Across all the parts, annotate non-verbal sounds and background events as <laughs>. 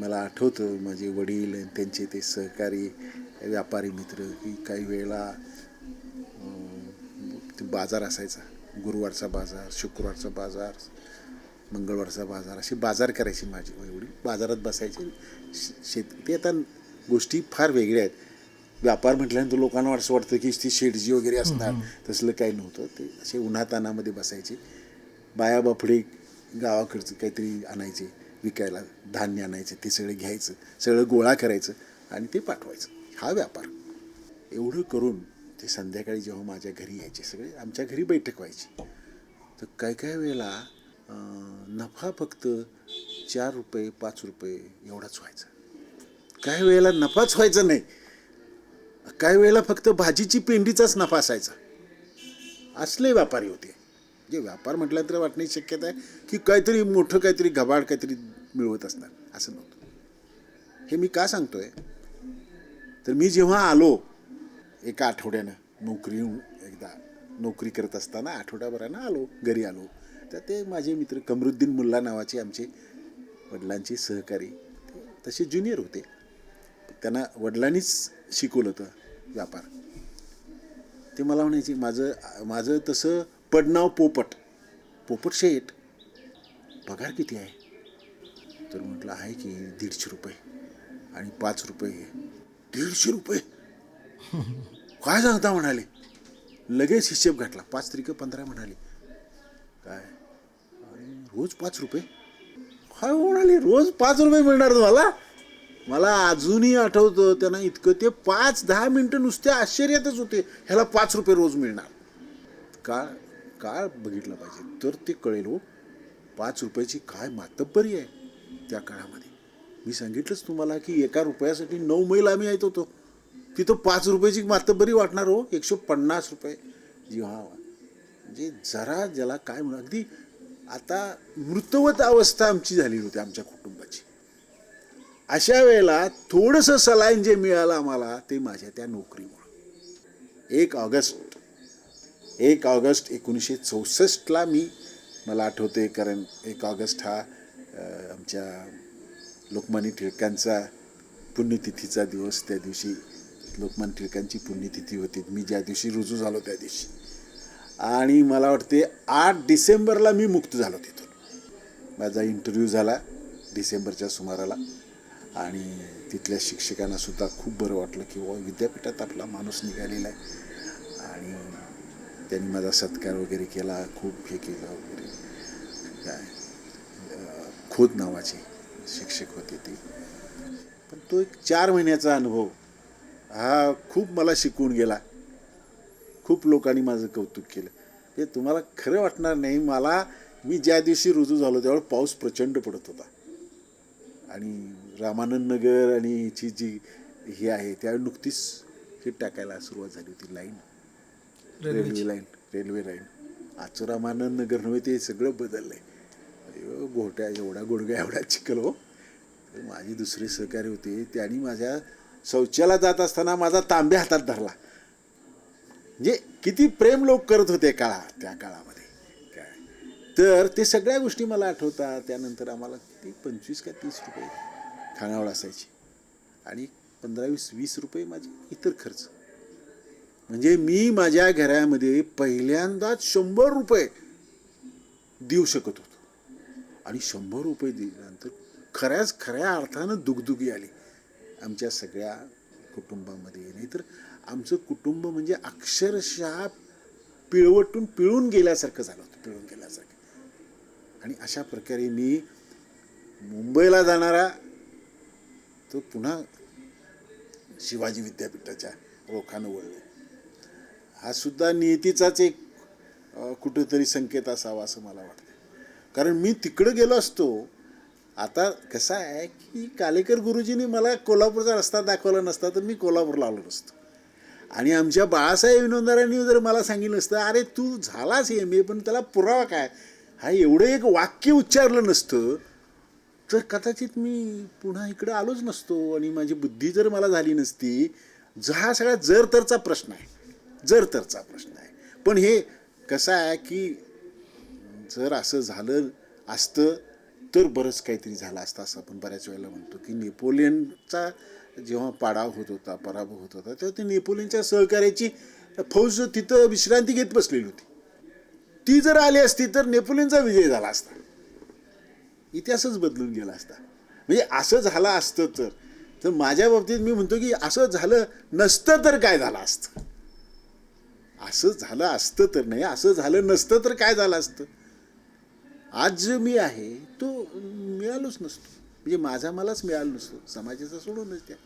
मला आठवतं माझे वडील आणि त्यांचे ते सहकारी व्यापारी मित्र की काही वेळेला ते बाजार असायचा. गुरुवारचा बाजार शुक्रवारचा बाजार मंगळवारचा बाजार असे बाजार करायचे माझे वडील. बाजारात बसायचे. श- शेत ते आता गोष्टी फार वेगळ्या आहेत. व्यापार म्हटल्यानंतर लोकांना असं वाटतं की ती शेडजी वगैरे असणार. तसलं काही नव्हतं. ते असे उन्हातानामध्ये बसायचे. बाया बाफडे गावाकडचं काहीतरी आणायचे. विकायला धान्य आणायचे ते सगळं घ्यायचं सगळं गोळा करायचं आणि ते पाठवायचं. हा व्यापार. एवढं करून ते संध्याकाळी जेव्हा माझ्या घरी यायचे सगळे आमच्या घरी बैठक व्हायची. तर काय काय वेळेला नफा फक्त चार रुपये पाच रुपये एवढाच व्हायचा. काही वेळेला नफाच व्हायचा नाही काही वेळेला फक्त भाजीची पेंडीचाच नफा असायचा. असले व्यापारी होते. जे व्यापार म्हटलं तर वाटण्याची शक्यता आहे की काहीतरी मोठं काहीतरी घबाड काहीतरी मिळवत असणार असं नव्हतं. हे मी का सांगतोय? तर मी जेव्हा आलो एका आठवड्यानं नोकरी एकदा नोकरी करत असताना आठवड्याभरानं आलो घरी आलो तर ते माझे मित्र कमरुद्दीन मुल्ला नावाचे आमचे वडिलांचे सहकारी तसे ज्युनियर होते. त्यांना वडिलांनीच शिकवलं होतं व्यापार. ते मला म्हणायचे माझं माझं तसं पडनाव पोपट पोपट शेठ पगार किती आहे? तर म्हटलं आहे की दीडशे रुपये. आणि पाच रुपये दीडशे रुपये? काय सांगता म्हणाले? लगेच हिशेब घातला. पाच त्रिक पंधरा म्हणाले. काय? आणि रोज पाच रुपये? काय म्हणाले? रोज पाच रुपये मिळणार तुम्हाला? मला अजूनही आठवतं त्यांना इतकं ते पाच दहा मिनटं नुसते आश्चर्यातच होते. ह्याला पाच रुपये रोज मिळणार. काळ काळ बघितलं पाहिजे. तर ते कळेल हो. पाच रुपयाची काय मातब्बरी आहे. त्या काळामध्ये. मी सांगितलंच तुम्हाला की एका रुपयासाठी नऊ मैल आम्ही येत होतो. तिथं पाच रुपयाची मातबरी वाटणार हो एकशे पन्नास रुपये. जेव्हा म्हणजे जरा ज्याला काय म्हणू अगदी आता मृतवत अवस्था आमची झालेली होती आमच्या कुटुंबाची. अशा वेळेला थोडंसं सलाईन जे मिळालं आम्हाला ते माझ्या त्या नोकरीमुळं. एक ऑगस्ट एक ऑगस्ट एकोणीसशे चौसष्टला मी मला आठवते कारण एक ऑगस्ट हा आमच्या लोकमान्य टिळकांचा पुण्यतिथीचा दिवस त्या दिवशी लोकमान्य टिळकांची पुण्यतिथी होती. मी ज्या दिवशी रुजू झालो त्या दिवशी. आणि मला वाटते आठ डिसेंबरला मी मुक्त झालो तिथून. माझा इंटरव्ह्यू झाला डिसेंबरच्या सुमाराला. आणि तिथल्या शिक्षकांना सुद्धा खूप बरं वाटलं की वा विद्यापीठात आपला माणूस निघालेला आहे. आणि त्यांनी माझा सत्कार वगैरे केला खूप हे केलं वगैरे. काय? खोत नावाचे शिक्षक होते ते. पण तो एक चार महिन्याचा अनुभव हा खूप मला शिकवून गेला. खूप लोकांनी माझं कौतुक केलं. हे तुम्हाला खरं वाटणार नाही मला मी ज्या दिवशी रुजू झालो त्यावेळेस पाऊस प्रचंड पडत होता. आणि रामानंद नगर आणि हिची जी ही आहे त्यावेळी नुकतीच हे टाकायला सुरुवात झाली होती line. Railway line railway line. आजचं रामानंद नगर नव्हे ते सगळं बदललंय. अरे गोट्या एवढा गुडघ्या एवढा चिखल हो. माझी दुसरी सहकारी होती. त्यांनी माझ्या शौचाला जात असताना माझा तांब्या हातात धरला. म्हणजे किती प्रेम लोक करत होते काळा त्या काळामध्ये. काय? तर ते सगळ्या गोष्टी मला आठवतात. त्यानंतर आम्हाला किती पंचवीस का तीस रुपये खाणावळ असायची. आणि पंधरा वीस वीस रुपये माझे इतर खर्च. म्हणजे मी माझ्या घरामध्ये पहिल्यांदाच शंभर रुपये देऊ शकत होतो. आणि शंभर रुपये दिल्यानंतर खऱ्याच खऱ्या अर्थानं दुगदुगी आली. आमच्या सगळ्या कुटुंबामध्ये नाहीतर आमचं कुटुंब म्हणजे अक्षरशः पिळवटून पिळून गेल्यासारखं झालं होतं पिळून गेल्यासारखं. आणि अशा प्रकारे मी मुंबईला जाणारा तो पुन्हा शिवाजी विद्यापीठाच्या रोखानं वळलो. हा सुद्धा नियतीचाच एक कुठंतरी कुठेतरी संकेत असावा असं मला वाटतं. कारण मी तिकडं गेलो असतो. आता कसं आहे की कालेकर गुरुजींनी मला कोल्हापूरचा रस्ता दाखवला नसता तर मी कोल्हापूरला आलो नसतो. आणि आमच्या बाळासाहेब विनोदारांनी जर मला सांगितलं असतं अरे तू झालास एम ए पण त्याला पुरावा काय? हा एवढं एक वाक्य उच्चारलं नसतं. तर कदाचित मी पुन्हा इकडं आलोच नसतो आणि माझी बुद्धी जर मला झाली नसती ज- हा सगळा जर तरचा प्रश्न आहे. जर तरचा प्रश्न आहे. पण हे कसं आहे की जर असं झालं असतं तर बरंच काहीतरी झालं असतं असं आपण बऱ्याच वेळेला म्हणतो की नेपोलियनचा जेव्हा पाडाव होत होता पराभव होत होता तेव्हा ते नेपोलियनच्या सहकार्याची फौज तिथं विश्रांती घेत बसलेली होती. ती जर आली असती तर नेपोलियनचा विजय झाला असता. इतिहासच बदलून गेला असता. म्हणजे असं झालं असतं तर तर माझ्या बाबतीत मी म्हणतो की असं झालं नसतं तर काय झालं असतं? असं झालं असतं तर नाही असं झालं नसतं तर काय झालं असतं? आज जो मी आहे तो मिळालोच नसतो. म्हणजे माझा मलाच मिळालो नसतो. समाजाचा सोडूनच त्या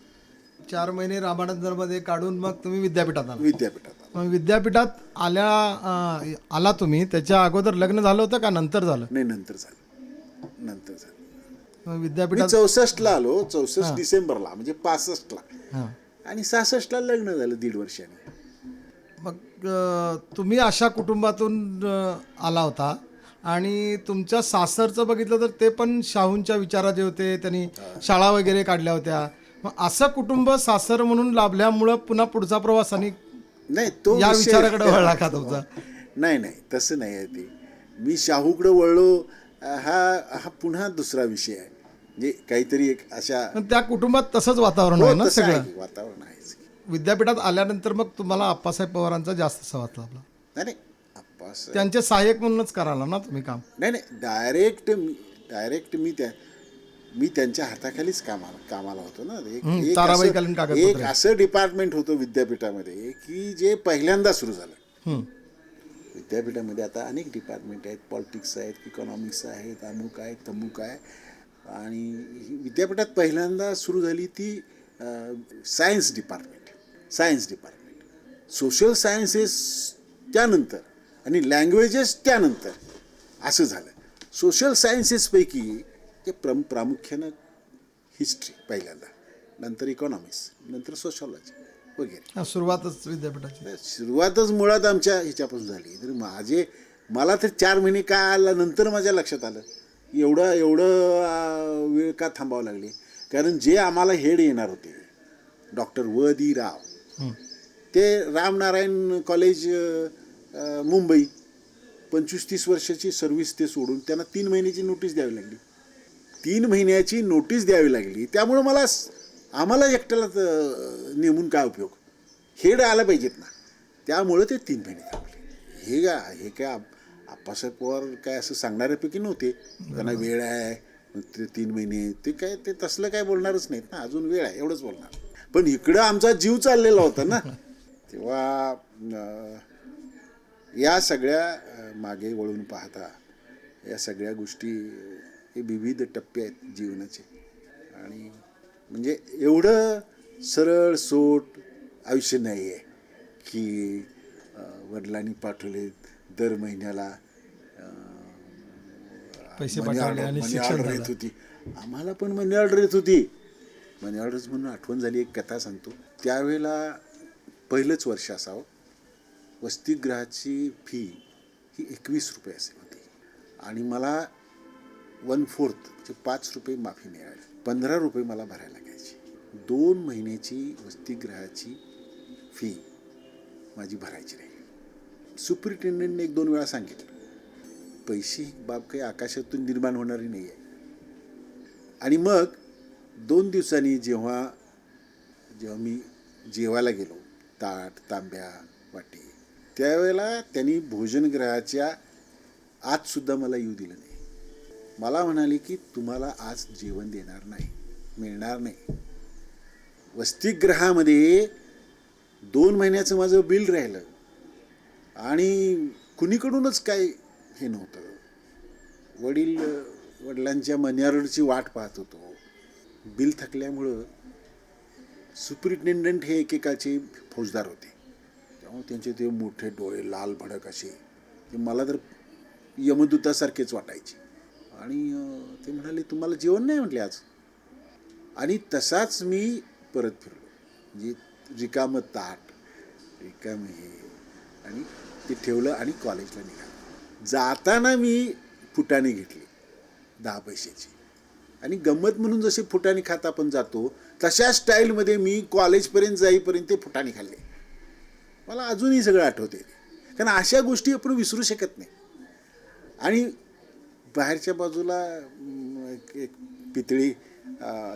चार महिने रामानंदमध्ये काढून मग तुम्ही विद्यापीठात आला. विद्यापीठात आलो. मग विद्यापीठात आल्या अं, आला तुम्ही. त्याच्या अगोदर लग्न झालं होतं का? नंतर झालं? नाही नंतर झालं. नंतर झालं. मग मी विद्यापीठात चौसष्टला आलो. चौसष्ट डिसेंबरला म्हणजे पासष्टला. हां. आणि सहासष्टला लग्न झालं दीड वर्षाने. मग अं, तुम्ही अशा कुटुंबातून अं, आला होता. आणि तुमच्या सासरचं बघितलं तर ते पण शाहूंच्या विचाराचे होते त्यांनी शाळा वगैरे काढल्या होत्या. मग असं कुटुंब सासर म्हणून लाभल्यामुळं पुन्हा पुढचा प्रवास आणि नाही तो या विषय- विचाराकडे वळला का तुमचा? नाही नाही तसं नाही आहे ते. मी शाहूकडे वळलो अं, हा हा पुन्हा दुसरा विषय आहे. म्हणजे काहीतरी एक अशा पण त्या कुटुंबात तसंच वातावरण हो, आहे ना तसं आहे. सगळं? वातावरण आहेच. की. विद्यापीठात आल्यानंतर मग तुम्हाला आप्पासाहेब पवारांचा जास्त सहवास लाभला. नाही नाही. आप्पास त्यांचे सहाय्यक म्हणूनच करायला ना तुम्ही काम? नाही नाही डायरेक्ट डायरेक्ट मी त्या मी त्यांच्या हाताखालीच कामाला कामाला होतो ना. एक- हं, एक असं- कागदपत्र. एक असं डिपार्टमेंट होतं विद्यापीठामध्ये की जे पहिल्यांदा सुरू झालं. हं. विद्यापीठामध्ये आता अनेक डिपार्टमेंट आहेत पॉलिटिक्स आहेत इकॉनॉमिक्स आहेत अमुक आहे तमुक आहे. आणि ही विद्यापीठात पहिल्यांदा सुरू झाली ती science department science department social sciences त्यानंतर. आणि लँग्वेजेस त्यानंतर. असं झालं. सोशल सायन्सेसपैकी ते प्रम प्रामुख्यानं हिस्ट्री पहिल्यांदा. नंतर इकॉनॉमिक्स नंतर सोशॉलॉजी वगैरे. हा, सुरुवातच विद्यापीठाची. सुरुवातच मुळात आमच्या ह्याच्यापासून झाली. तर माझे मला तर चार महिने का आला नंतर माझ्या लक्षात आलं. एवढं एवढं वेळ का थांबावं लागले? कारण जे आम्हाला हेड येणार होते डॉक्टर व दी राव. ते रामनारायण कॉलेज मुंबई पंचवीस तीस वर्षाची सर्व्हिस ते सोडून त्यांना तीन महिन्याची नोटीस द्यावी लागली. तीन महिन्याची नोटीस द्यावी लागली. त्यामुळं मला आम्हाला एकट्याला नेमून काय उपयोग? हेड आला पाहिजेत ना. त्यामुळं ते तीन महिने थांबले. हे का हे काय आप्पासाहेब पवार काय असं सांगणाऱ्यापैकी नव्हते. त्यांना वेळ आहे ते तीन महिने ते काय ते तसलं काय बोलणारच नाहीत ना. अजून वेळ आहे एवढंच बोलणार. पण इकडं आमचा जीव चाललेला होता ना. तेव्हा या सगळ्या मागे वळून पाहता या सगळ्या गोष्टी हे विविध टप्पे आहेत जीवनाचे. आणि म्हणजे एवढं सरळ सोट आयुष्य नाही आहे की वडिलांनी पाठवले दर महिन्याला पैसे मनी ऑर्डर येत होती. आम्हाला पण मनी ऑर्डर येत होती. मनी ऑर्डर्स म्हणून आठवण झाली एक कथा सांगतो. त्यावेळेला पहिलंच वर्ष असावं. वसतिगृहाची फी ही एकवीस रुपये असे होती. आणि मला वन फोर्थ म्हणजे पाच रुपये माफी मिळाली. पंधरा रुपये मला भरायला लागायची. दोन महिन्याची वसतिगृहाची फी माझी भरायची नाही सुपरिटेंडंटने एक दोन वेळा सांगितलं पैसे ही बाब काही आकाशातून निर्माण होणारी नाही आहे. आणि मग दोन दिवसांनी जेव्हा जेव्हा मी जेवायला गेलो ताट तांब्या वाटी त्यावेळेला त्यांनी भोजनगृहाच्या आतसुद्धा मला येऊ दिलं नाही. मला म्हणाले की तुम्हाला आज जेवण देणार नाही मिळणार नाही. वसतिगृहामध्ये दोन महिन्याचं माझं बिल राहिलं आणि कुणीकडूनच काय हे नव्हतं. वडील वडिलांच्या मन्यारडची वाट पाहत होतो. बिल थकल्यामुळं सुपरिटेंडंट हे एकेकाचे फौजदार होते. त्यांचे ते मोठे डोळे लाल भडक असे ते मला तर यमदूतासारखेच वाटायचे. आणि ते म्हणाले तुम्हाला जेवण नाही? म्हटले आज. आणि तसाच मी परत फिरलो. म्हणजे रिकामं ताट रिकामं. हे आणि ते ठेवलं आणि कॉलेजला निघालं. जाताना मी फुटाणे घेतले दहा पैशाची. आणि गंमत म्हणून जसे फुटाणे खात आपण जातो तशा स्टाईलमध्ये मी कॉलेजपर्यंत जाईपर्यंत ते फुटाणे खाल्ले. मला अजूनही सगळं आठवते कारण अशा गोष्टी आपण विसरू शकत नाही. आणि बाहेरच्या बाजूला एक एक पितळी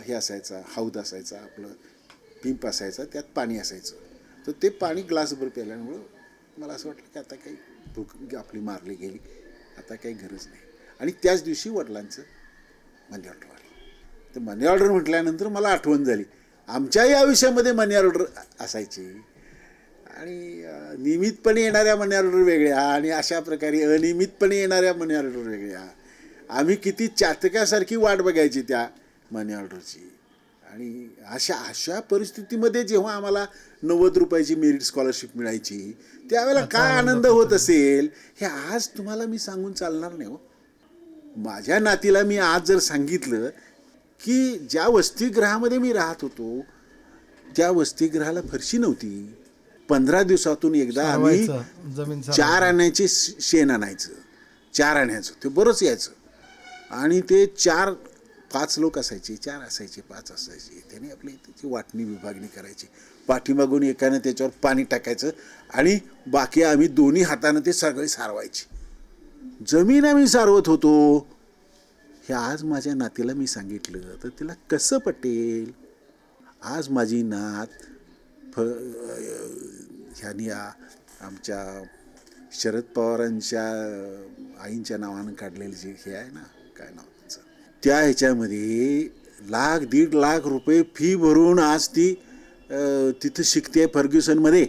हे असायचा हौद असायचा आपलं पिंप असायचा त्यात पाणी असायचं. तर ते पाणी ग्लासभर प्यायल्यामुळं मला असं वाटलं की आता काही भूक आपली मारली गेली आता काही गरज नाही. आणि त्याच दिवशी वडिलांचं मनी ऑर्डर आलं. तर मनी ऑर्डर म्हटल्यानंतर मला आठवण झाली. आमच्याही आयुष्यामध्ये मनी ऑर्डर असायची. आणि नियमितपणे येणाऱ्या मनी ऑर्डर वेगळ्या आणि अशा प्रकारे अनियमितपणे येणाऱ्या मनी ऑर्डर वेगळ्या. आम्ही किती चातकासारखी वाट बघायची त्या मनी ऑर्डरची. आणि अशा अशा परिस्थितीमध्ये जेव्हा आम्हाला नव्वद रुपयाची मेरिट स्कॉलरशिप मिळायची त्यावेळेला काय आनंद होत असेल हे आज तुम्हाला मी सांगून चालणार नाही हो. माझ्या नातीला मी आज जर सांगितलं की ज्या वसतिगृहामध्ये मी राहत होतो त्या वसतिगृहाला फरशी नव्हती. पंधरा दिवसातून एकदा आम्ही जमीन. चार आण्याचे शेण आणायचं. चार आण्याचं. ते बरंच यायचं. आणि ते चार पाच लोक असायचे चार असायचे पाच असायचे. त्याने आपली त्याची वाटणी विभागणी करायची. पाठीमागून एकानं त्याच्यावर पाणी टाकायचं आणि बाकी आम्ही दोन्ही हातानं ते सगळे सारवायचे. जमीन आम्ही सारवत होतो. हे आज माझ्या नातीला मी सांगितलं तर तिला कसं पटेल? आज माझी नात फ ह्यानी आमच्या शरद पवारांच्या आईंच्या नावानं काढलेलं जे हे आहे ना काय नाव त्यांचं त्या ह्याच्यामध्ये लाख दीड लाख रुपये फी भरून आज ती तिथं शिकते फर्ग्युसनमध्ये.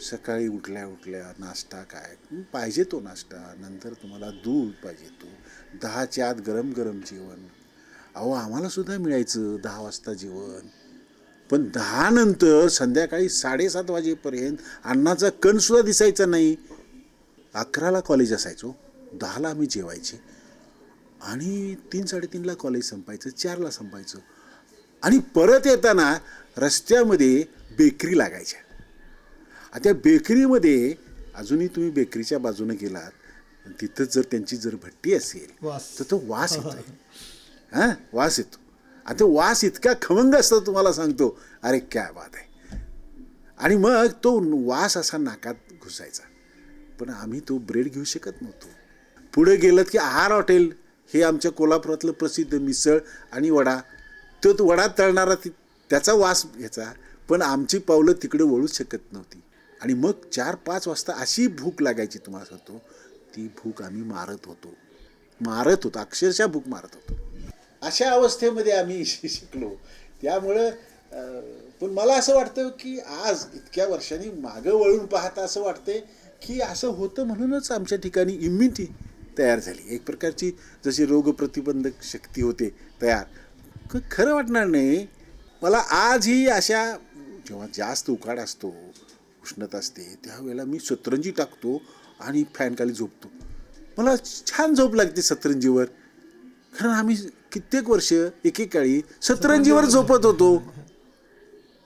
सकाळी उठल्या उठल्या नाश्ता काय? पाहिजे तो नाश्ता नंतर तुम्हाला दूध पाहिजे तो. दहाच्या आत गरम गरम जेवण. अहो आम्हालासुद्धा मिळायचं दहा वाजता जेवण. पण दहा नंतर संध्याकाळी साडेसात वाजेपर्यंत अन्नाचा कणसुद्धा दिसायचा नाही. अकराला कॉलेज असायचो दहाला आम्ही जेवायचे. आणि तीन साडेतीनला कॉलेज संपायचं चारला संपायचं. आणि परत येताना रस्त्यामध्ये बेकरी लागायच्या. आता त्या बेकरीमध्ये अजूनही तुम्ही बेकरीच्या बाजूने गेलात तिथं जर त्यांची जर भट्टी असेल. तर तो वास येतोय <laughs> हां? वास येतो. आणि तो वास इतका खमंग असतो तुम्हाला सांगतो. अरे काय बात आहे. आणि मग तो वास असा नाकात घुसायचा. पण आम्ही तो ब्रेड घेऊ शकत नव्हतो. पुढे गेलं की आहार हॉटेल. हे आमच्या कोल्हापुरातलं प्रसिद्ध मिसळ आणि वडा. तो तो वडा तळणारा ती त्याचा वास घ्यायचा. पण आमची पावलं तिकडे वळूच शकत नव्हती. आणि मग चार पाच वाजता अशी भूक लागायची तुम्हाला सांगतो. ती भूक आम्ही मारत होतो. मारत होतो. अक्षरशः भूक मारत होतो. अशा अवस्थेमध्ये आम्ही <laughs> शिकलो. त्यामुळं पण मला असं वाटतं की आज इतक्या वर्षांनी मागं वळून पाहता असं वाटतंय की असं होतं म्हणूनच आमच्या ठिकाणी इम्युनिटी तयार झाली. एक प्रकारची जशी रोगप्रतिबंधक शक्ती होते तयार. खरं वाटणार नाही. मला आजही अशा जेव्हा जास्त उकाड असतो उष्णता असते त्यावेळेला मी सतरंजी टाकतो आणि फॅनखाली झोपतो. मला छान झोप लागते सतरंजीवर. कारण आम्ही कित्येक वर्ष एकेकाळी सतरंजीवर झोपत होतो.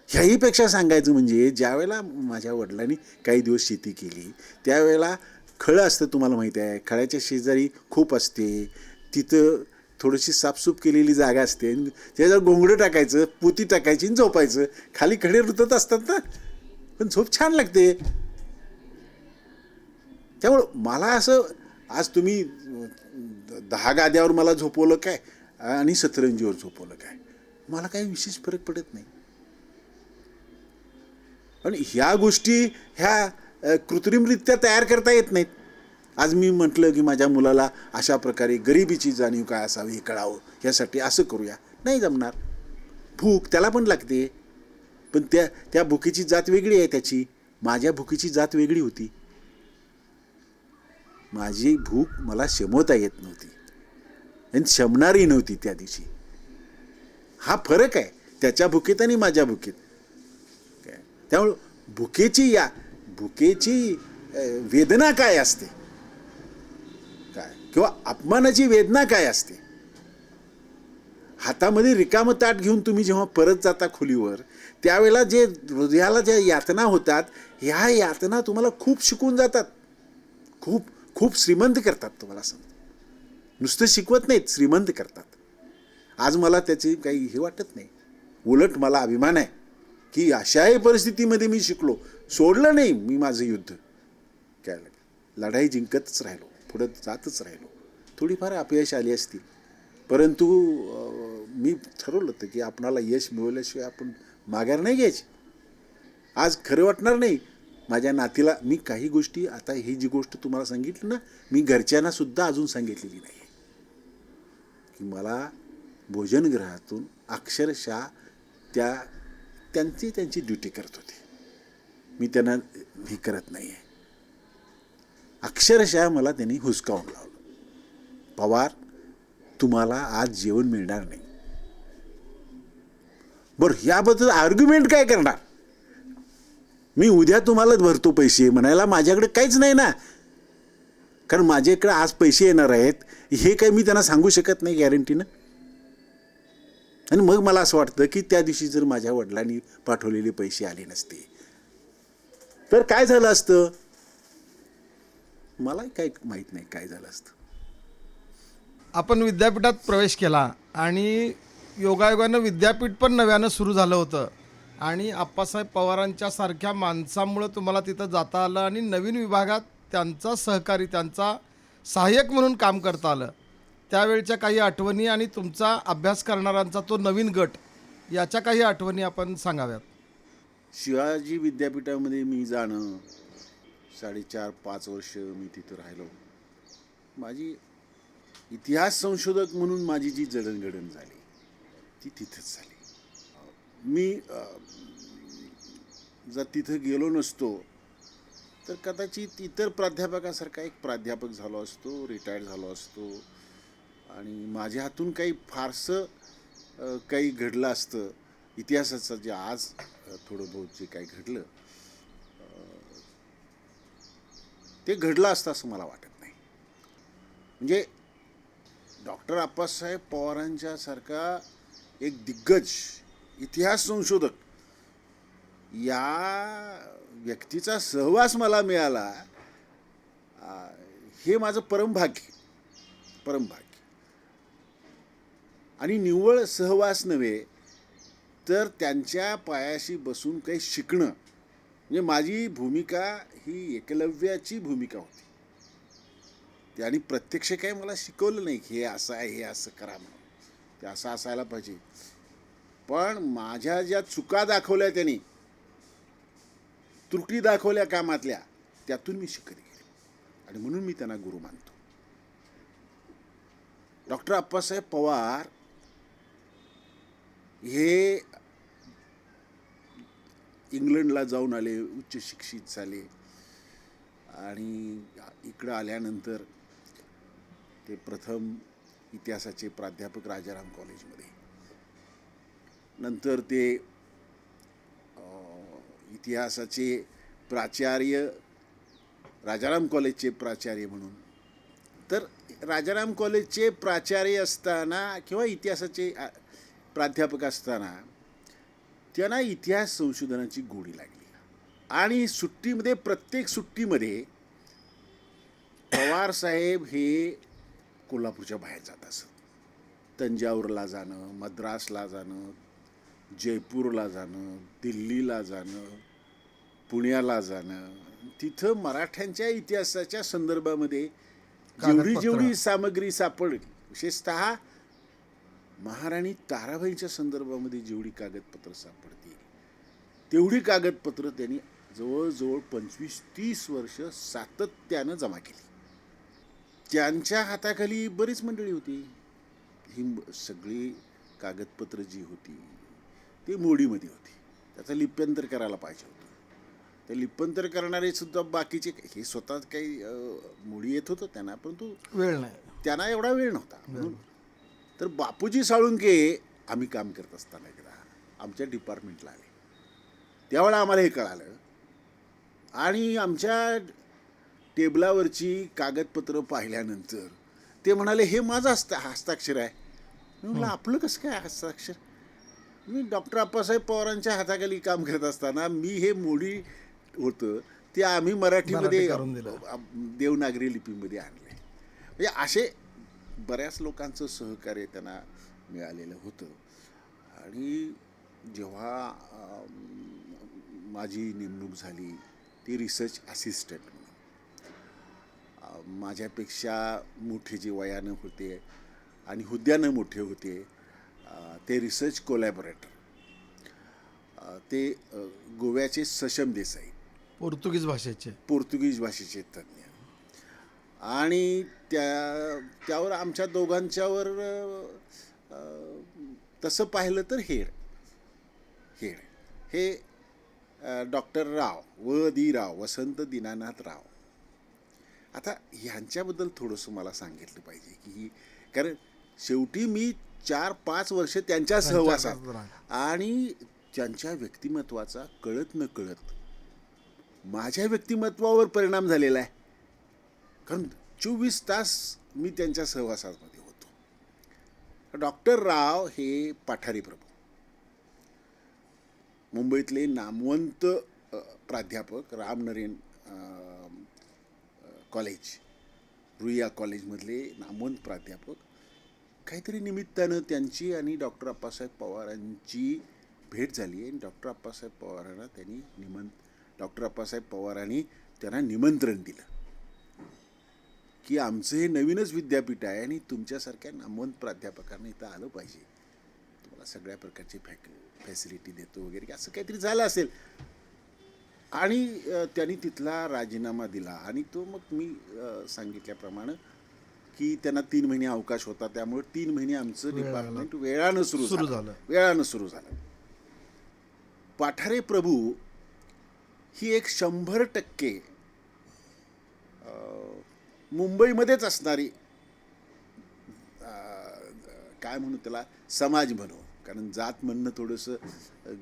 ह्याहीपेक्षा सांगायचं म्हणजे ज्यावेळेला माझ्या वडिलांनी काही दिवस शेती केली त्यावेळेला खळं असतं तुम्हाला माहिती आहे. खळ्याच्या शेजारी खूप असते. तिथं थोडीशी साफसूफ केलेली जागा असते. त्याच्यावर घोंगडं टाकायचं पोती टाकायची आणि झोपायचं. खाली खडे रुतत असतात ना. पण झोप छान लागते. त्यामुळं मला असं आज तुम्ही दहा गाद्यावर मला झोपवलं काय? आणि सतरंजीवर झोपवलं काय? मला काही विशेष फरक पडत नाही. पण ह्या गोष्टी ह्या कृत्रिमरित्या तयार करता येत नाहीत. आज मी म्हटलं की माझ्या मुलाला अशा प्रकारे गरिबीची जाणीव काय असावी हे कळावं ह्यासाठी असं करूया. नाही जमणार. भूक त्याला पण लागते. पण त्या त्या भुकेची जात वेगळी आहे त्याची. माझ्या भुकेची जात वेगळी होती. माझी भूक मला शमवता येत नव्हती. आणि शमणारी नव्हती त्या दिवशी. हा फरक आहे त्याच्या भुकेत आणि माझ्या भुकेत. काय? त्यामुळं भुकेची या भुकेची वेदना काय असते? काय? किंवा अपमानाची वेदना काय असते? हातामध्ये रिकामं ताट घेऊन तुम्ही जेव्हा परत जाता खोलीवर त्यावेळेला जे हृदयाला ज्या यातना होतात ह्या यातना तुम्हाला खूप शिकून जातात. खूप खूप श्रीमंत करतात तुम्हाला सांगतो. नुसतं शिकवत नाहीत श्रीमंत करतात. आज मला त्याची काही हे वाटत नाही. उलट मला अभिमान आहे की अशाही परिस्थितीमध्ये मी शिकलो. सोडलं नाही मी माझं युद्ध. काय लढाई जिंकतच राहिलो पुढं जातच राहिलो. थोडीफार अपयश आली असतील परंतु मी ठरवलं होतं की आपणाला यश मिळवल्याशिवाय आपण माघार नाही घ्यायची. आज खरं वाटणार नाही माझ्या नातीला मी काही गोष्टी आता ही जी गोष्ट तुम्हाला सांगितली ना मी घरच्यांना सुद्धा अजून सांगितलेली नाही. की मला भोजनगृहातून अक्षरशः त्या त्यांची त्यांची ड्युटी करत होते. मी त्यांना हे करत नाही आहे अक्षरशः मला त्यांनी हुसकावून लावलं. पवार तुम्हाला आज जेवण मिळणार नाही. बरं याबद्दल आर्ग्युमेंट काय करणार? मी उद्या तुम्हाला भरतो पैसे. म्हणायला माझ्याकडे काहीच नाही ना. कारण माझ्याकडे आज पैसे येणार आहेत. हे काही मी त्यांना सांगू शकत नाही गॅरंटीनं आणि मग मला असं वाटतं की त्या दिवशी जर माझ्या वडिलांनी पाठवलेले पैसे आले नसते. तर काय झालं असतं? मला काही माहीत नाही काय झालं असतं. आपण विद्यापीठात प्रवेश केला आणि योगायोगानं विद्यापीठ पण नव्यानं सुरू झालं होतं. आणि आप्पासाहेब पवारांच्या सारख्या माणसामुळं तुम्हाला तिथं जाता आलं आणि नवीन विभागात त्यांचा सहकारी त्यांचा सहाय्यक म्हणून काम करता आलं. त्यावेळच्या काही आठवणी आणि तुमचा अभ्यास करणाऱ्यांचा तो नवीन गट याच्या काही आठवणी आपण सांगाव्यात. शिवाजी विद्यापीठामध्ये मी जाणं साडेचार पाच वर्ष मी तिथं राहिलो. माझी इतिहास संशोधक म्हणून माझी जी जडणघडण झाली ती तिथंच झाली. मी जर तिथं गेलो नसतो तर कदाचित इतर प्राध्यापकासारखा एक प्राध्यापक झालो असतो रिटायर्ड झालो असतो. आणि माझ्या हातून काही फारसं काही घडलं असतं. इतिहासाचं जे आज थोडं बहुत जे काही घडलं ते घडलं असतं असं मला वाटत नाही. म्हणजे डॉक्टर आप्पासाहेब पवारांच्यासारखा एक दिग्गज इतिहास संशोधक या व्यक्तीचा सहवास मला मिळाला हे माझं परमभाग्य परमभाग्य. आणि निव्वळ सहवास नव्हे तर त्यांच्या पायाशी बसून काही शिकणं म्हणजे माझी भूमिका ही एकलव्याची भूमिका होती. आणि प्रत्यक्ष काही मला शिकवलं नाही की हे असं आहे हे असं करा म्हणून. ते असं असायला पाहिजे. पण माझ्या ज्या चुका दाखवल्या त्यांनी त्रुटी दाखवल्या कामातल्या त्यातून मी शिकत गेलो. आणि म्हणून मी त्यांना गुरु मानतो. डॉक्टर अप्पासाहेब पवार हे इंग्लंडला जाऊन आले उच्च शिक्षित झाले. आणि इकडं आल्यानंतर ते प्रथम इतिहासाचे प्राध्यापक राजाराम कॉलेजमध्ये. नंतर ते इतिहासाचे प्राचार्य राजाराम कॉलेजचे प्राचार्य म्हणून. तर राजाराम कॉलेजचे प्राचार्य असताना किंवा इतिहासाचे प्राध्यापक असताना त्यांना इतिहास संशोधनाची गोडी लागली. आणि सुट्टीमध्ये प्रत्येक सुट्टीमध्ये पवार साहेब हे कोल्हापूरच्या बाहेर जात असत. तंजावरला जाणं मद्रासला जाणं जयपूरला जाणं दिल्लीला जाणं पुण्याला जाणं तिथं मराठ्यांच्या इतिहासाच्या संदर्भामध्ये जेवढी. जेवढी सामग्री सापडली विशेषतः महाराणी ताराबाईंच्या संदर्भामध्ये जेवढी कागदपत्र सापडतील तेवढी कागदपत्र त्यांनी जवळजवळ पंचवीस तीस वर्ष सातत्यानं जमा केली त्यांच्या हाताखाली बरीच मंडळी होती ही सगळी कागदपत्र जी होती ती मोडीमध्ये होती. त्याचं लिप्यंतर करायला पाहिजे होतं. ते लिप्यंतर करणारे सुद्धा बाकीचे हे स्वतः काही मोडी येत होतं त्यांना परंतु वेळ नाही. त्यांना एवढा वेळ नव्हता. म्हणून तर बापूजी साळुंके आम्ही काम करत असताना एकदा आमच्या डिपार्टमेंटला आले. त्यावेळेला आम्हाला हे कळालं. आणि आमच्या टेबलावरची कागदपत्र पाहिल्यानंतर ते म्हणाले हे माझं हस्ता हस्ताक्षर आहे. मी म्हटलं आपलं कसं काय हस्ताक्षर? मी डॉक्टर अप्पासाहेब पवारांच्या हाताखाली काम करत असताना मी हे मोडी होतं ते आम्ही मराठीमध्ये देवनागरी लिपीमध्ये आणले. म्हणजे असे बऱ्याच लोकांचं सहकार्य त्यांना मिळालेलं होतं. आणि जेव्हा माझी नेमणूक झाली ती रिसर्च असिस्टंट म्हणून. माझ्यापेक्षा मोठे जे वयानं होते आणि हुद्द्यानं मोठे होते ते रिसर्च कोलॅबोरेटर ते गोव्याचे सशम देसाई. पोर्तुगीज भाषेचे. पोर्तुगीज भाषेचे तज्ज्ञ आणि त्या त्यावर आमच्या दोघांच्यावर तसं पाहिलं तर हेड. हेड. हे डॉक्टर राव व दी राव वसंत दीनानाथ राव. आता ह्यांच्याबद्दल थोडंसं मला सांगितलं पाहिजे की ही कारण शेवटी मी चार पाच वर्ष त्यांच्या सहवासात. आणि त्यांच्या व्यक्तिमत्वाचा कळत न कळत माझ्या व्यक्तिमत्वावर परिणाम झालेला आहे. कारण चोवीस तास मी त्यांच्या सहवासामध्ये होतो. डॉक्टर राव हे पाठारी प्रभू. मुंबईतले नामवंत प्राध्यापक राम नरेन कॉलेज रुईया कॉलेजमधले नामवंत प्राध्यापक काहीतरी निमित्तानं त्यांची आणि डॉक्टर अप्पासाहेब पवारांची भेट झाली आणि डॉक्टर अप्पासाहेब पवारांना त्यांनी निमंत डॉक्टर अप्पासाहेब पवारांनी त्यांना निमंत्रण दिलं. की आमचं हे नवीनच विद्यापीठ आहे आणि तुमच्यासारख्या नामवंत प्राध्यापकांना इथं आलं पाहिजे. तुम्हाला सगळ्या प्रकारची फॅक फॅसिलिटी देतो वगैरे असं काहीतरी झालं असेल. आणि त्यांनी तिथला राजीनामा दिला. आणि तो मग मी सांगितल्याप्रमाणे की त्यांना तीन महिने अवकाश होता त्यामुळे तीन महिने आमचं डिपार्टमेंट वेळानं सुरू सुरू झालं. वेळानं सुरू झालं. पाठारे प्रभू ही एक शंभर टक्के अ, मुंबईमध्येच असणारी काय म्हणू त्याला समाज म्हणू. कारण जात म्हणणं थोडंसं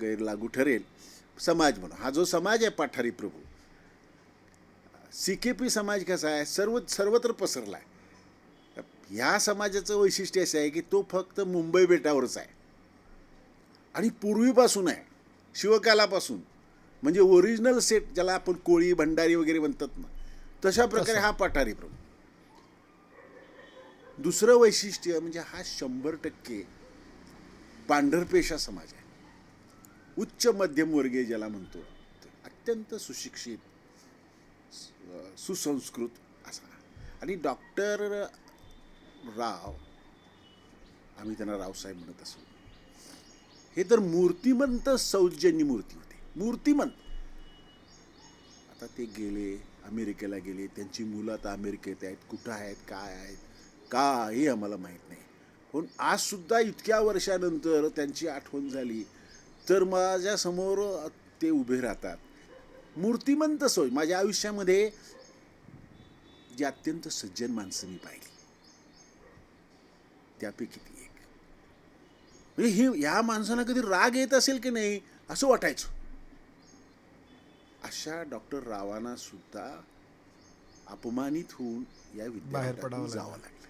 गैरलागू ठरेल. समाज म्हणू. हा जो समाज आहे पाठारी प्रभू सी के पी समाज कसा आहे? सर्व सर्वत्र पसरला आहे ह्या समाजाचं वैशिष्ट्य असं आहे की तो फक्त मुंबई बेटावरच आहे. आणि पूर्वीपासून आहे शिवकालापासून. म्हणजे ओरिजिनल सेट ज्याला आपण कोळी भंडारी वगैरे म्हणतात ना तशा प्रकारे हा पाठारी प्रभू दुसरं वैशिष्ट्य म्हणजे हा शंभर टक्के पांढरपेशा समाज आहे. उच्च मध्यमवर्गीय ज्याला म्हणतो अत्यंत सुशिक्षित सुसंस्कृत असा. आणि डॉक्टर राव आम्ही त्यांना रावसाहेब म्हणत असू. हे तर मूर्तिमंत सौजन्य मूर्ती होते. मूर्तिमंत. आता ते गेले अमेरिकेला गेले त्यांची मुलं आता अमेरिकेत आहेत. कुठं आहेत काय आहेत काही आम्हाला माहीत नाही. पण आज सुद्धा इतक्या वर्षानंतर त्यांची आठवण झाली तर माझ्यासमोर ते उभे राहतात. मूर्तिमंत सोय. माझ्या आयुष्यामध्ये जी अत्यंत सज्जन माणसं मी पाहिली. त्यापैकी ती एक. म्हणजे ही या माणसांना कधी राग येत असेल की नाही असं वाटायचं. अशा डॉक्टर रावांना सुद्धा अपमानित होऊन या विद्यापीठातून लागलं. जावं लागलं.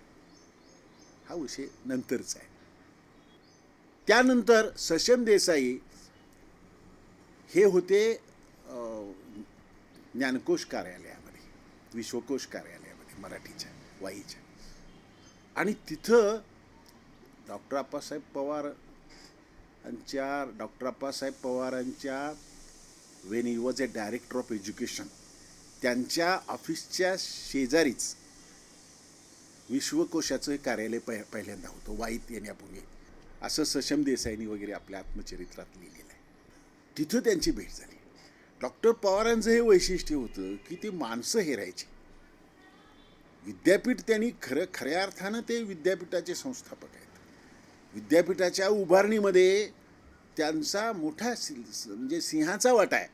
हा विषय नंतरचा आहे. त्यानंतर सशम देसाई हे होते ज्ञानकोश कार्यालयामध्ये विश्वकोश कार्यालयामध्ये मराठीच्या वाईच्या. आणि तिथं डॉक्टर अप्पासाहेब पवार यांच्या डॉक्टर अप्पासाहेब पवारांच्या when he was a director of education त्यांच्या ऑफिसच्या शेजारीच विश्वकोशाचं कार्यालय पह पहिल्यांदा होतं वाईत येण्यापूर्वी. असं सशम देसाईनी वगैरे आपल्या आत्मचरित्रात लिहिलेलं आहे. तिथं त्यांची भेट झाली. डॉक्टर पवारांचं हे वैशिष्ट्य होतं की ते माणसं हेरायचे. विद्यापीठ त्यांनी खरं खऱ्या अर्थानं ते विद्यापीठाचे संस्थापक आहेत. विद्यापीठाच्या उभारणीमध्ये त्यांचा मोठा सि- म्हणजे सिंहाचा वाटा आहे.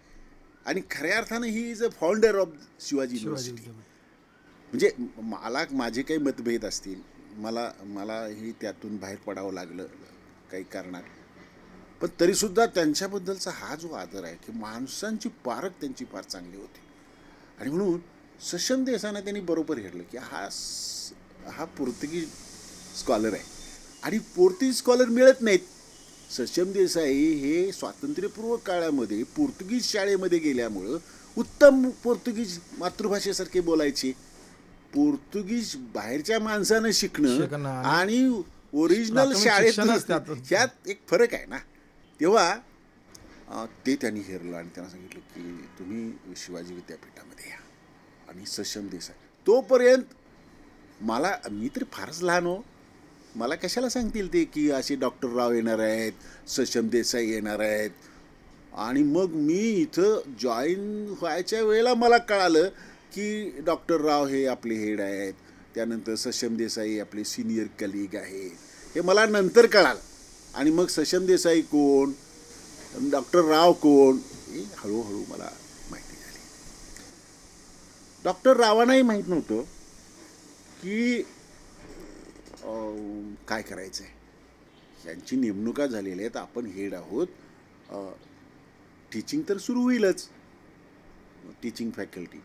आणि खऱ्या अर्थानं he is a founder of Shivaji university. म्हणजे मला माझे काही मतभेद असतील मला मला ही त्यातून बाहेर पडावं लागलं काही कारणात. पण तरीसुद्धा त्यांच्याबद्दलचा हा जो आदर आहे की माणसांची पारख त्यांची फार चांगली होती. आणि म्हणून सशम देसाईंना त्यांनी बरोबर हेरलं की हा हा पोर्तुगीज स्कॉलर आहे. आणि पोर्तुगीज स्कॉलर मिळत नाहीत. सशम देसाई हे स्वातंत्र्यपूर्व काळामध्ये पोर्तुगीज शाळेमध्ये गेल्यामुळं उत्तम पोर्तुगीज मातृभाषेसारखे बोलायचे. पोर्तुगीज बाहेरच्या माणसानं शिकणं आणि ओरिजिनल शाळेत. ह्यात एक फरक आहे ना. तेव्हा ते त्यांनी हेरलं आणि त्यांना सांगितलं की तुम्ही शिवाजी विद्यापीठामध्ये या आणि सशम देसाई. तोपर्यंत मला मी तरी फारच लहान हो. मला कशाला सांगतील ते की असे डॉक्टर राव येणार आहेत सशम देसाई येणार आहेत? आणि मग मी इथं जॉईन व्हायच्या वेळेला मला कळालं की डॉक्टर राव हे आपले हेड आहेत. त्यानंतर सशम देसाई आपले सिनियर कलिग आहेत. हे मला नंतर कळालं. आणि मग सशम देसाई कोण? डॉक्टर राव कोण? हे हळूहळू मला माहिती झाली. डॉक्टर रावांनाही माहीत नव्हतं की काय करायचं आहे यांची नेमणुका झालेल्या आहेत. आपण हेड आहोत. टीचिंग तर सुरू होईलच. टीचिंग फॅकल्टी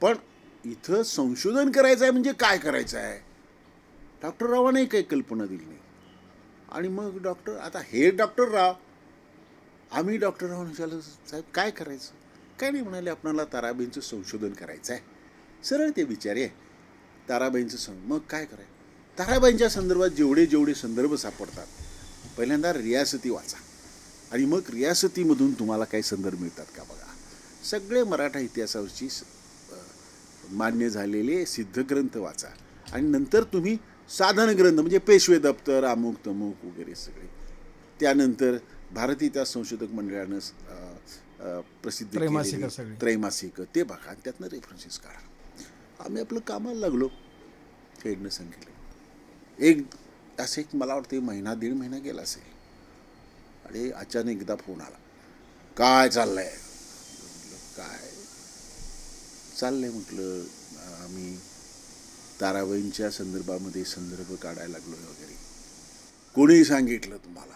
पण इथं संशोधन करायचं आहे म्हणजे काय करायचं आहे डॉक्टर रावांनाही काही कल्पना दिली नाही. आणि मग डॉक्टर आता हे डॉक्टर राव आम्ही डॉक्टर राव विचारलं साहेब काय करायचं? काय नाही म्हणाले आपणाला ताराबाईंचं संशोधन करायचं आहे सरळ ते विचारे ताराबाईंचं सं मग काय करायचं? ताराबाईंच्या संदर्भात जेवढे जेवढे संदर्भ सापडतात पहिल्यांदा रियासती वाचा. आणि मग रियासतीमधून तुम्हाला काही संदर्भ मिळतात का बघा? सगळे मराठा इतिहासावरची मान्य झालेले सिद्ध ग्रंथ वाचा. आणि नंतर तुम्ही साधन ग्रंथ म्हणजे पेशवे दप्तर अमुक तमुक वगैरे सगळे. त्यानंतर भारतीय इतिहास संशोधक मंडळानं प्रसिद्ध त्रैमासिकं ते बघा आणि त्यातनं रेफरन्सेस काढा. आम्ही आपलं कामाला लागलो. हेडनं सांगितलं. एक असे एक मला वाटते महिना दीड महिना गेला असेल. आणि अचानक एकदा फोन आला. काय चाललंय? म्हटलं काय? चाललंय म्हटलं आम्ही ताराबाईंच्या संदर्भामध्ये संदर्भ काढायला लागलो आहे वगैरे. कोणी सांगितलं तुम्हाला?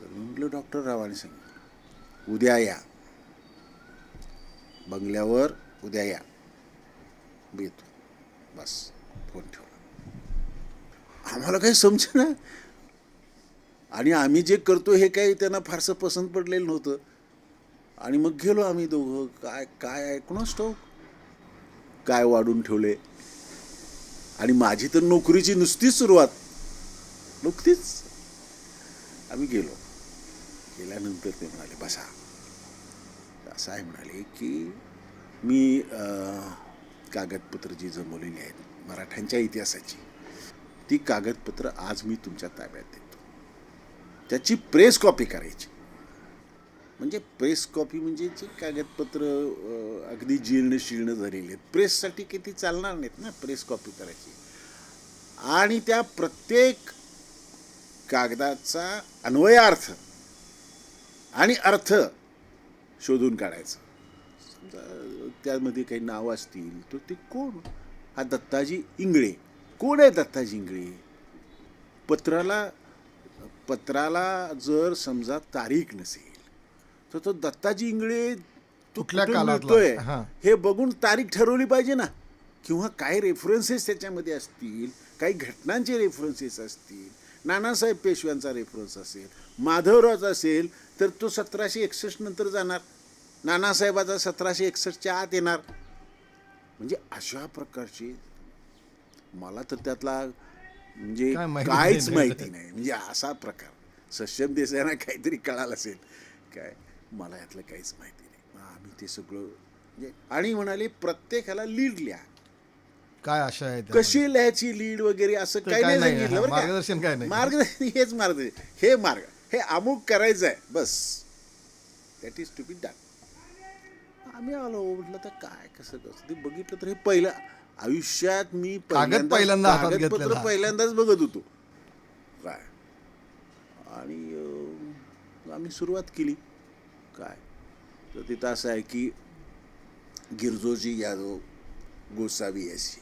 तर म्हटलं डॉक्टर रावाने सांगितलं. उद्या या. बंगल्यावर उद्या या. येतो. बस फोन ठेव आम्हाला काही समजेना आणि आम्ही जे करतो हे काही त्यांना फारसं पसंत पडलेलं नव्हतं. आणि मग गेलो आम्ही दोघं. काय काय आहे कुणास ठाऊक. काय वाढून ठेवले. आणि माझी तर नोकरीची नुसतीच सुरुवात. नुकतीच. आम्ही गेलो. गेल्यानंतर ते म्हणाले बसा. असं आहे म्हणाले की मी कागदपत्र जी जमवलेली आहेत मराठ्यांच्या इतिहासाची ती कागदपत्र आज मी तुमच्या ताब्यात देतो. त्याची प्रेस कॉपी करायची. म्हणजे प्रेस कॉपी म्हणजे जे कागदपत्र अगदी जीर्ण शीर्ण झालेली आहेत. प्रेससाठी किती चालणार नाहीत ना प्रेस कॉपी करायची. आणि त्या प्रत्येक कागदाचा अन्वयार्थ आणि अर्थ शोधून काढायचं. समजा त्यामध्ये काही नावं असतील तर ते कोण? हा दत्ताजी इंगळे. कोण आहे दत्ताजी इंगळे? पत्राला पत्राला जर समजा तारीख नसेल तर तो दत्ताजी इंगळे कुठल्या? मिळतोय? हां. हे बघून तारीख ठरवली पाहिजे ना. किंवा काही रेफरन्सेस त्याच्यामध्ये असतील काही घटनांचे रेफरन्सेस असतील नानासाहेब पेशव्यांचा रेफरन्स असेल माधवरावचा असेल तर तो सतराशे एकसष्ट नंतर जाणार. नानासाहेबाचा सतराशे एकसष्टच्या आत येणार. म्हणजे अशा प्रकारचे मला तर त्यातला म्हणजे काहीच. माहिती नाही. म्हणजे असा प्रकार. सश्यम देसायांना काहीतरी कळालं असेल. काय? मला यातलं काहीच माहिती नाही. आम्ही ते सगळं म्हणजे आणि म्हणाले प्रत्येकाला लीड लिहा. काय आशा आहे? कशी लिहायची लीड वगैरे असं काही नाही सांगितलं बरं? मार्गदर्शन काय नाही. मार्गदर्शन हेच मार्गदर्शन हे मार्ग. हे अमुक करायचं आहे. बस. That is to be done आम्ही आलो म्हटलं तर काय कसं कसं? ते बघितलं तर हे पहिलं आयुष्यात मी पहिल्यांदाच- पहिल्यांदा हातात कागदपत्र घेतलेला. पहिल्यांदाच बघत होतो. काय? आणि अं, आम्ही सुरुवात केली. काय? तर तिथं असं आहे की गिरजोजी यादव गोसावी अशी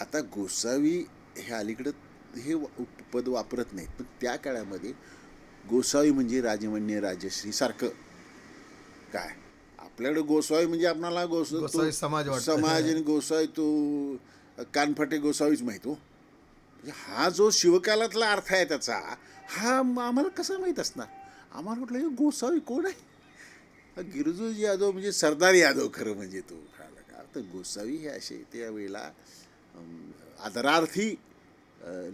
आता गोसावी हे अलीकडं हे व- पद वापरत नाहीत. पण त्या काळामध्ये गोसावी म्हणजे राजमान्य राजश्री सारखं. काय? आपल्याकडे गोसावी म्हणजे आपणाला गोसावी समाज. समाज आणि गोसावी तो कानफाटे गोसावीच माहीत हो. म्हणजे हा जो शिवकालातला अर्थ आहे त्याचा हा आम्हाला कसा माहीत असणार? आम्हाला म्हटलं गोसावी कोण आहे? गिरजू यादव म्हणजे सरदार यादव खरं म्हणजे तो. तर गोसावी हे असे त्या वेळेला अम, आदरार्थी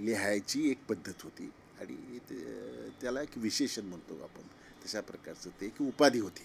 लिहायची एक पद्धत होती. आणि ते- त्याला एक विशेषण म्हणतो आपण. तशा प्रकारचं ते एक उपाधी होती.